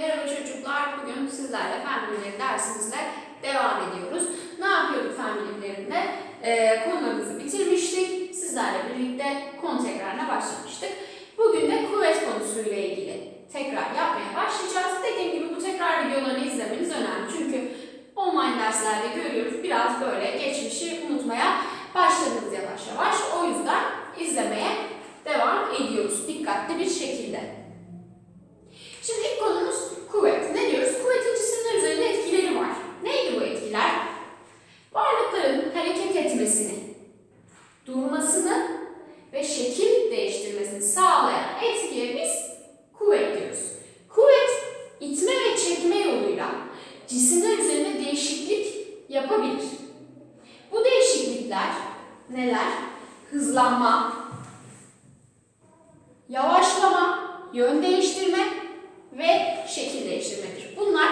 Merhaba çocuklar, bugün sizlerle fen bilimleri dersimizle devam ediyoruz. Ne yapıyorduk fen bilimlerinde? Ee, konularımızı bitirmiştik. Sizlerle birlikte konu tekrarına başlamıştık. Bugün de kuvvet konusuyla ilgili tekrar yapmaya başlayacağız. Dediğim gibi bu tekrar videolarını izlemeniz önemli. Çünkü online derslerde görüyoruz biraz böyle geçmişi unutmaya başladınız yavaş yavaş. O yüzden izlemeye devam ediyoruz dikkatli bir şekilde. Şimdi ilk konumuz kuvvet. Ne diyoruz? Kuvvetin cisimler üzerinde etkileri var. Neydi bu etkiler? Varlıkların hareket etmesini, durmasını ve şekil değiştirmesini sağlayan etkiye biz kuvvet diyoruz. Kuvvet, itme ve çekme yoluyla cisimler üzerinde değişiklik yapabilir. Bu değişiklikler neler? Hızlanma, yavaşlama, yön değiştirme ve şekil değiştirmedir. Bunlar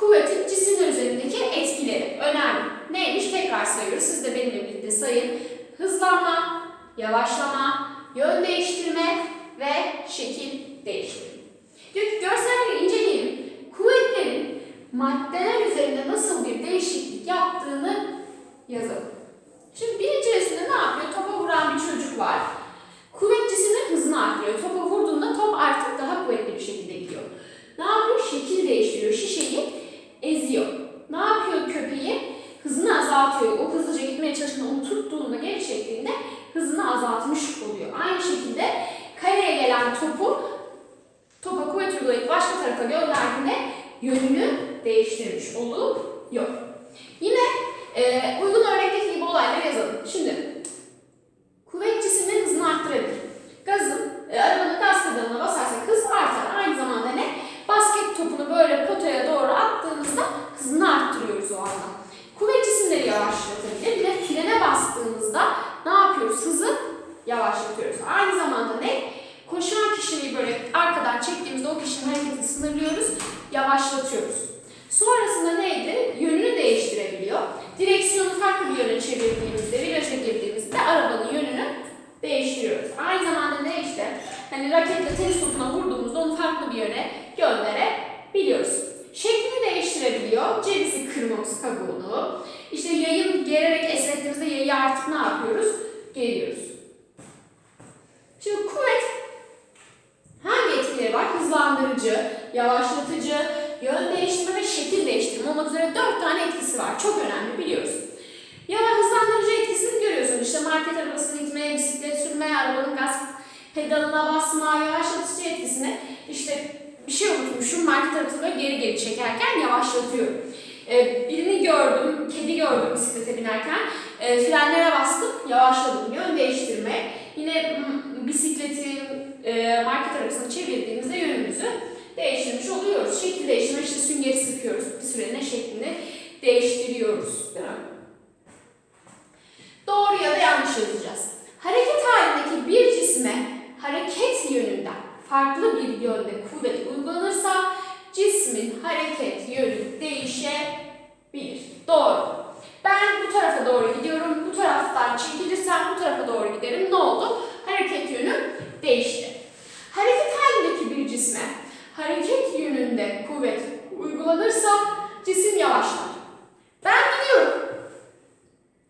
kuvvetin cisimler üzerindeki etkileri. Önemli. Neymiş? Tekrar sayıyoruz. Siz de benimle birlikte sayın. Hızlanma, yavaşlama, yön değiştirme ve şekil değiştirme. Diyor ki görselleri inceleyelim. Kuvvetlerin maddeler üzerinde nasıl bir değişiklik yaptığını yazalım. Şimdi birinci resimde ne yapıyor? Şimdi kuvvet cisimlerin hızını arttırabilir. Gazın, e, arabanın gaz pedalına basarsak hız artar. Aynı zamanda ne? Basket topunu böyle potaya doğru attığımızda hızını arttırıyoruz o anda. Kuvvet cisimleri yavaşlatabilir. Bir de frene bastığımızda ne yapıyoruz? Hızı yavaşlatıyoruz. Aynı zamanda ne? Koşan kişiyi böyle arkadan çektiğimizde o kişinin hareketini sınırlıyoruz, yavaşlatıyoruz. Sonrasında neydi? Yönünü değiştirebiliyor. Direksiyonu farklı bir yöne çevirdiğimizde, viraja girdiğimizde arabanın yönünü değiştiriyoruz. Aynı zamanda ne işte? Hani raketle tenis topuna vurduğumuzda onu farklı bir yöne gönderebiliyoruz. Şeklini değiştirebiliyor. Cevizi kırmamız kabuğunu. İşte yayın gererek esnettiğimizde yayı artık ne yapıyoruz? Geriyoruz. Şimdi kuvvet hangi etkileri var? Hızlandırıcı, yavaşlatıcı, yön değiştirme ve şekil değiştirme olmak üzere dört tane etkisi var. Çok önemli biliyoruz. Ya hızlandırıcı etkisini görüyorsun. İşte market arabasını itmeye, bisiklet sürmeye, arabanın gaz pedalına basma, yavaşlatıcı etkisini işte bir şey unutmuşum market arabasını geri geri çekerken yavaşlatıyor. Ee, birini gördüm, kedi gördüm bisiklete binerken. Ee, frenlere bastım, yavaşladım. Yön değiştirme. Yine bisikleti e, market arabasını çevirdiğimizde yönümüzü değiştirmiş oluyoruz. Şekil değiştirme işte süngeri sıkıyoruz. Bir süreliğine şeklini değiştiriyoruz. Değil mi? Doğru ya da yanlış yazacağız. Hareket halindeki bir cisme hareket yönünden farklı bir yönde kuvvet uygulanırsa cismin hareket yönü değişebilir. Doğru. Ben bu tarafa doğru gidiyorum. Bu taraftan çekilirsem bu tarafa doğru giderim. Ne oldu? Hareket yönü değişti. Hareket halindeki bir cisme hareket yönünde kuvvet uygulanırsa cisim yavaşlar. Ben gidiyorum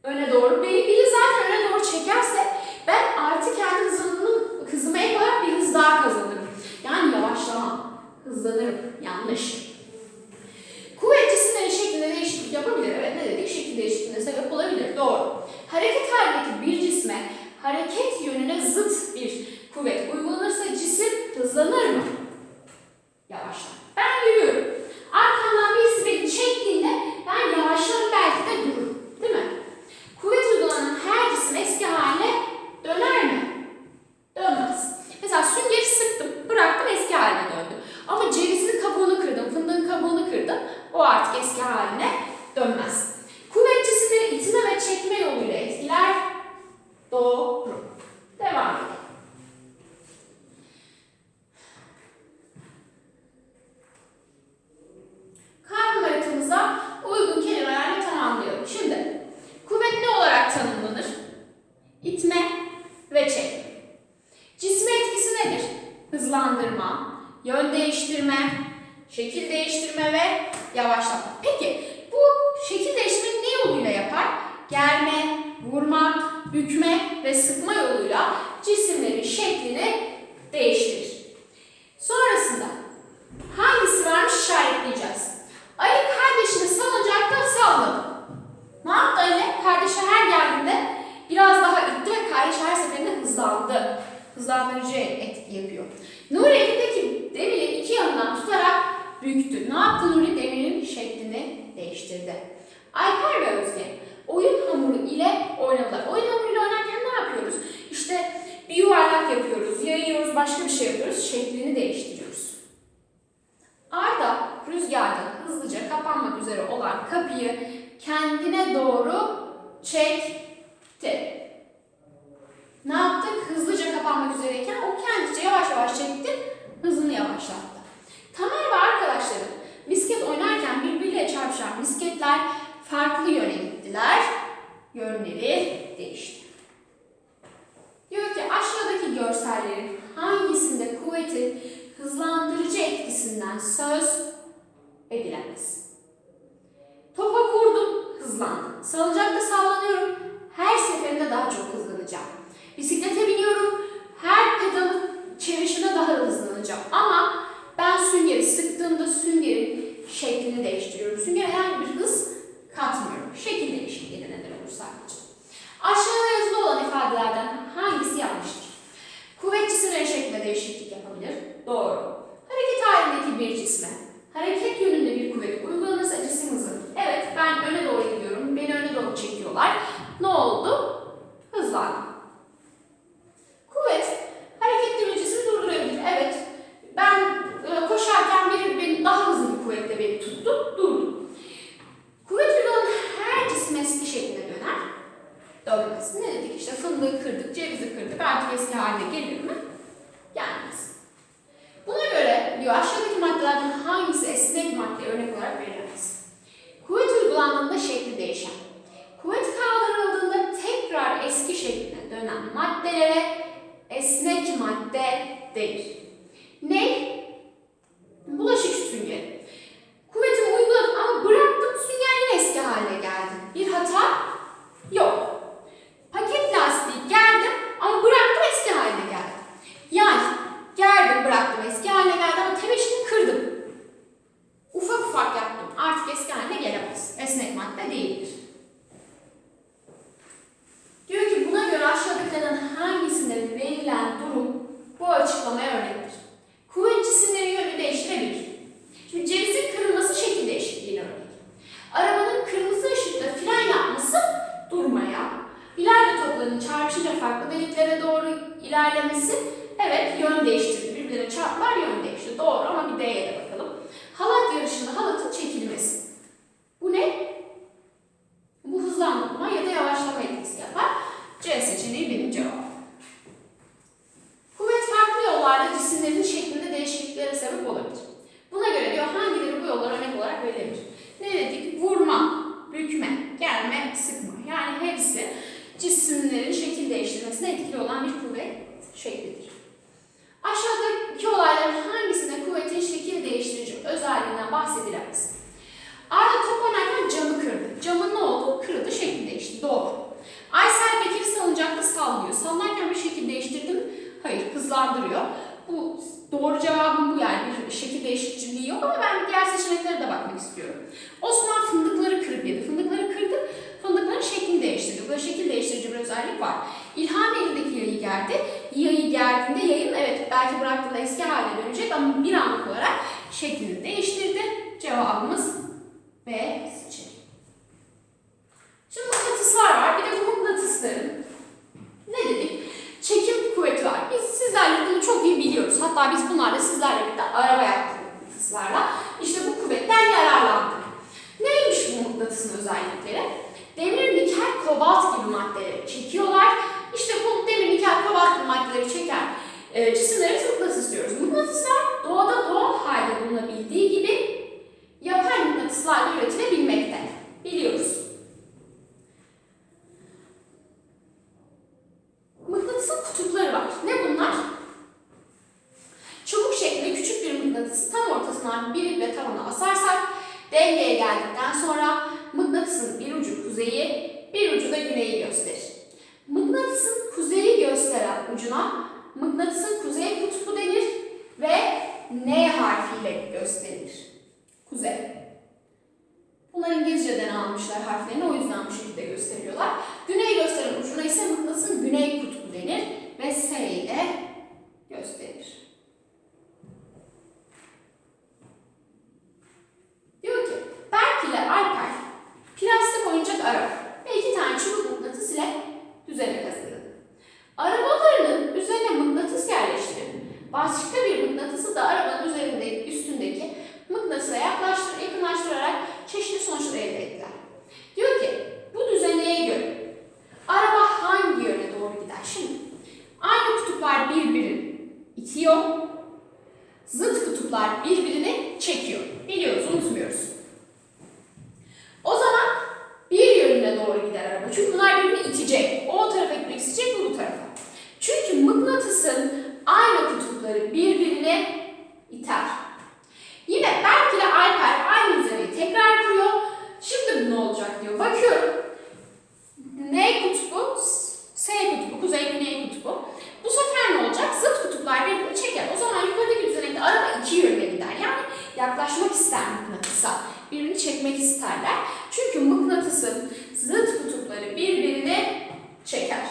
öne doğru. Beni biri zaten öne doğru çekerse ben artık kendi hızımın, hızıma ek olarak bir hız daha kazanırım. Yani yavaşlamam, hızlanırım. Yanlış. Kuvvet cisimlerin şeklinde değişiklik yapabilir. Evet ne dedik? Şekil değişikliğine sebep olabilir. Doğru. Hareket halindeki bir cisme hareket yönüne zıt bir kuvvet uygulanırsa cisim hızlanır mı? germe, vurmak, bükme ve sıkma yoluyla cisimlerin şeklini değiştirir. Sonrasında hangisi varmış işaretleyeceğiz. Ali kardeşini salıncakta salladı. Ne yaptı Ali? Kardeşi her geldiğinde biraz daha itti ve kardeş her seferinde hızlandı. Hızlandırıcı etki yapıyor. Nuri elindeki demiri iki yanından tutarak büktü. Ne yaptı Nuri? Demirin şeklini değiştirdi. Alper ve farklı yöne gittiler. Yönleri maddelere esnek madde denir. Bunlardan bahsedilen kısım. Arda top camı kırdı. Camın ne oldu? Kırıldı. Şekil değişti. Doğru. Aysel Bekir salıncakta sallıyor. Sallarken bir şekil değiştirdi? Hayır. Hızlandırıyor. Bu doğru cevabım bu yani. Bir şekil değişikliği yok ama ben diğer seçeneklere de bakmak istiyorum. Osman fındıkları kırıp yedi. Fındıkları kırdı. Fındıkların şeklini değiştirdi. Burada şekil değiştirici bir özellik var. İlhan elindeki yayı geldi. Yayı geldiğinde yayın evet belki bıraktığında eski haline dönecek ama bir anlık olarak şeklini değiştirdi. B seçelim. Şimdi bu mıknatıslar var. Bir de bu mıknatısların ne dedik? Çekim kuvveti var. Biz sizlerle bunu çok iyi biliyoruz. Hatta biz bunlarla sizlerle birlikte araba yaptık mıknatıslarla. İşte bu kuvvetten yararlandık. Neymiş bu mıknatısın özellikleri? Demir, nikel, kobalt gibi maddeleri çekiyorlar. İşte bu demir, nikel, kobalt gibi maddeleri çeken e, cisimlerimiz araba. Çünkü bunlar birbirini itecek. O tarafa gitmek isteyecek, bu bu tarafa. Çünkü mıknatısın aynı kutupları birbirine iter. Yine Berk ile Alper aynı düzeneyi tekrar kuruyor. Şimdi ne olacak diyor. Bakıyorum. N kutbu, S kutbu, kuzey güney kutbu. Bu sefer ne olacak? Zıt kutuplar birbirini çeker. O zaman yukarıdaki düzenekte araba iki yönüne gider. Yani yaklaşmak ister mıknatısa. Birbirini çekmek isterler. Çünkü mıknatısın zıt kutupları birbirini çeker.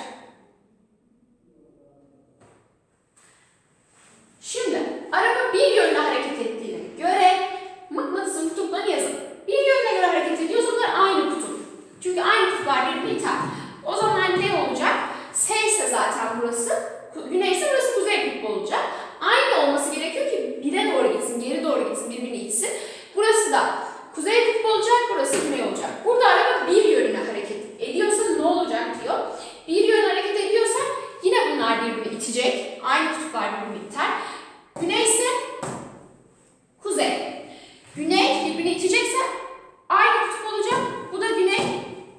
Şimdi araba bir yönde hareket ettiğine göre mıknatısın kutuplarını yazalım. Bir yönde göre hareket ediyorsa bunlar aynı kutup. Çünkü aynı kutuplar birbirini iter. O zaman ne olacak? S ise zaten burası, ku- güney ise burası kuzey kutbu olacak. Aynı olması gerekiyor ki bire doğru gitsin, geri doğru gitsin, birbirini itsin. Burası da kuzey kutbu olacak, burası güney olacak. Burada araba bir yönüne hareket ediyorsa ne olacak diyor. Bir yöne hareket ediyorsa yine bunlar birbirini itecek. Aynı kutuplar birbirini iter. Güney ise kuzey. Güney birbirini itecekse aynı kutup olacak. Bu da güney,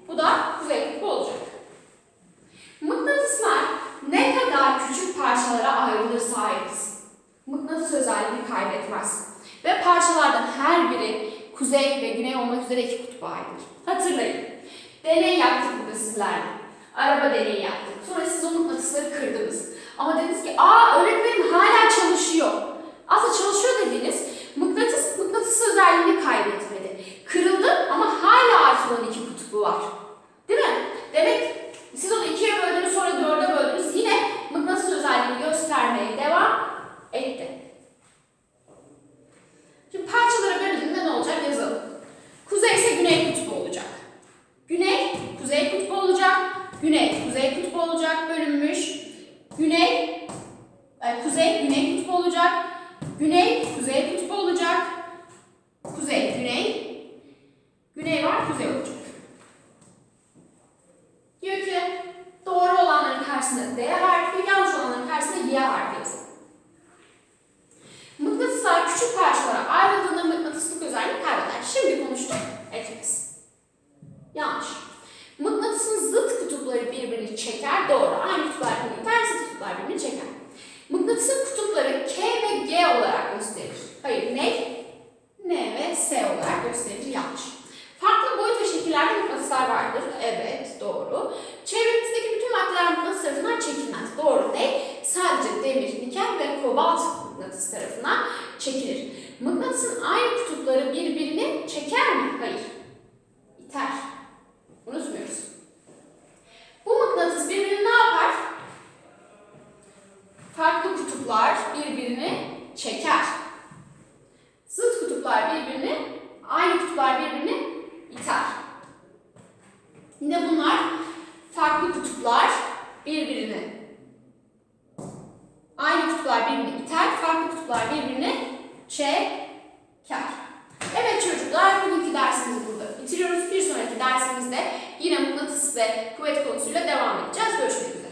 bu da kuzey kutbu olacak. Mıknatıslar ne kadar küçük parçalara ayrılırsa ayrılsın. Mıknatıs özelliğini kaybetmez. Ve parçalardan her biri kuzey ve güney olmak üzere iki kutuba ayrılır. Hatırlayın. Deney yaptık burada sizlerle. Araba deneyi yaptık. Sonra siz o mıknatısları kırdınız. Ama dediniz ki aa öğretmenim hala çalışıyor. Aslında çalışıyor dediğiniz mıknatıs mıknatıs özelliğini kaybetmedi. Kırıldı ama hala artılan iki kutubu var. Değil mi? Demek siz onu ikiye böldünüz sonra dörde böldünüz. Yine mıknatıs özelliğini göstermeye devam etti. Şimdi parçalara bölündüğünde ne olacak yazalım. Kuzey ise güney kutbu olacak. Güney kuzey kutbu olacak. Güney kuzey kutbu olacak bölünmüş. Güney e, kuzey güney kutbu olacak. Güney kuzey kutbu olacak. Kuzey güney. Güney var kuzey olacak. Diyor ki doğru olanların karşısına D harfi, yanlış olanların karşısına Y harfi yazın. Mıknatıslar küçük parçalara ayrıldığında mıknatıslık özelliğini kaybeder. Şimdi konuştuk, etmez. Yanlış. Mıknatısın zıt kutupları birbirini çeker, doğru. Aynı kutuplar birbirini iter, zıt kutuplar birbirini çeker. Mıknatısın kutupları K ve G olarak gösterir. Hayır, ne? N ve S olarak gösterilir, yanlış. Farklı boyut ve mıknatıslar vardır. Evet, doğru. Çevremizdeki bütün maddeler mıknatıs tarafından çekilmez. Doğru ne? Sadece demir, nikel ve kobalt mıknatıs tarafından çekilir. Mıknatısın aynı kutupları birbirini çeker mi? Hayır. İter. Unutmuyoruz. Bu mıknatıs birbirini ne yapar? Farklı kutuplar birbirini çeker. Zıt kutuplar birbirini, aynı kutuplar birbirini iter. Yine bunlar farklı kutuplar birbirini aynı kutuplar birbirini iter, farklı kutuplar birbirini çeker. Evet çocuklar, bugünkü dersimizi burada bitiriyoruz. Bir sonraki dersimizde yine mıknatıs ve kuvvet konusuyla devam edeceğiz. Görüşmek üzere.